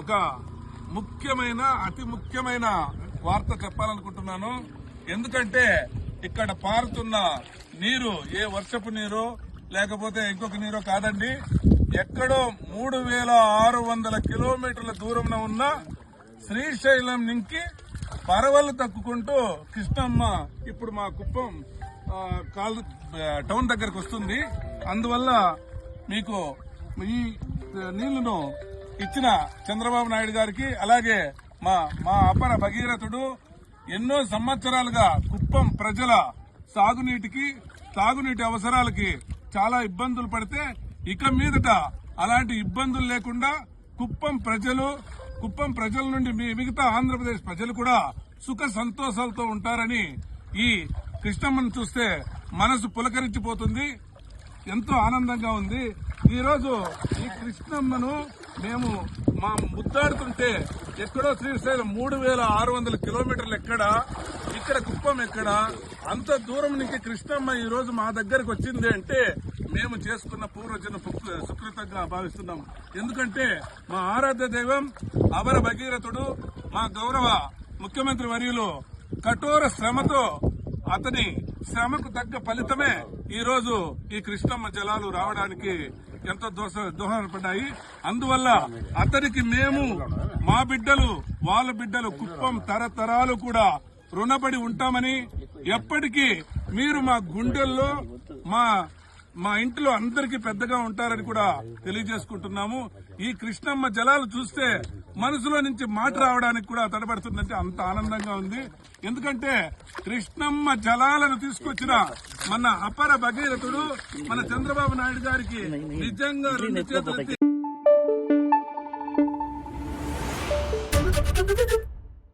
ఒక ముఖ్యమైన అతి ముఖ్యమైన వార్త చెప్పాలనుకుంటున్నాను. ఎందుకంటే ఇక్కడ పారుతున్న నీరు ఏ వర్షపు నీరు లేకపోతే ఇంకొక నీరు కాదండి ఎక్కడో మూడు వేల ఆరు వందల కిలోమీటర్ల దూరంలో ఉన్న శ్రీశైలం నుంచి పరవలు తక్కుకుంటూ కృష్ణమ్మ ఇప్పుడు మా కుప్పం కాల్ టౌన్ దగ్గరకు వస్తుంది. అందువల్ల మీకు ఈ నీళ్ళను ఇచ్చిన చంద్రబాబు నాయుడు గారికి అలాగే మా మా అపర భగీరథుడు ఎన్నో సంవత్సరాలుగా కుప్పం ప్రజల సాగునీటికి తాగునీటి అవసరాలకి చాలా ఇబ్బందులు పడితే ఇక మీదట అలాంటి ఇబ్బందులు లేకుండా కుప్పం ప్రజలు కుప్పం ప్రజల నుండి మీ- మిగతా ఆంధ్రప్రదేశ్ ప్రజలు కూడా సుఖ సంతోషాలతో ఉంటారని ఈ కృష్ణమ్మను చూస్తే మనసు పులకరించిపోతుంది. ఎంతో ఆనందంగా ఉంది. ఈ రోజు ఈ కృష్ణమ్మను మేము మా ముద్దాడుతుంటే ఎక్కడో శ్రీశైలం మూడు వేల ఆరు వందల కిలోమీటర్లు ఎక్కడ ఇక్కడ కుప్పం ఎక్కడ అంత దూరం నుంచి కృష్ణమ్మ ఈ రోజు మా దగ్గరకు వచ్చింది అంటే మేము చేసుకున్న పూర్వజన సుకృతంగా భావిస్తున్నాం. ఎందుకంటే మా ఆరాధ్య దైవం అవర భగీరథుడు మా గౌరవ ముఖ్యమంత్రి వర్యులు కఠోర శ్రమతో అతని శ్రమకు తగ్గ ఫలితమే ఈ రోజు ఈ కృష్ణమ్మ జలాలు రావడానికి ఎంతో దోష దోహదపడ్డాయి అందువల్ల అతనికి మేము మా బిడ్డలు వాళ్ళ బిడ్డలు కుప్పం తరతరాలు కూడా రుణపడి ఉంటామని ఎప్పటికీ మీరు మా గుండెల్లో మా మా ఇంట్లో అందరికీ పెద్దగా ఉంటారని కూడా తెలియజేసుకుంటున్నాము. ఈ కృష్ణమ్మ జలాలు చూస్తే మనసులో నుంచి మాట రావడానికి కూడా తడబడుతుందంటే అంత ఆనందంగా ఉంది. ఎందుకంటే కృష్ణమ్మ జలాలను తీసుకొచ్చిన మన అపర భగీరథుడు మన చంద్రబాబు నాయుడు గారికి నిజంగా రెండు చేతులెత్తి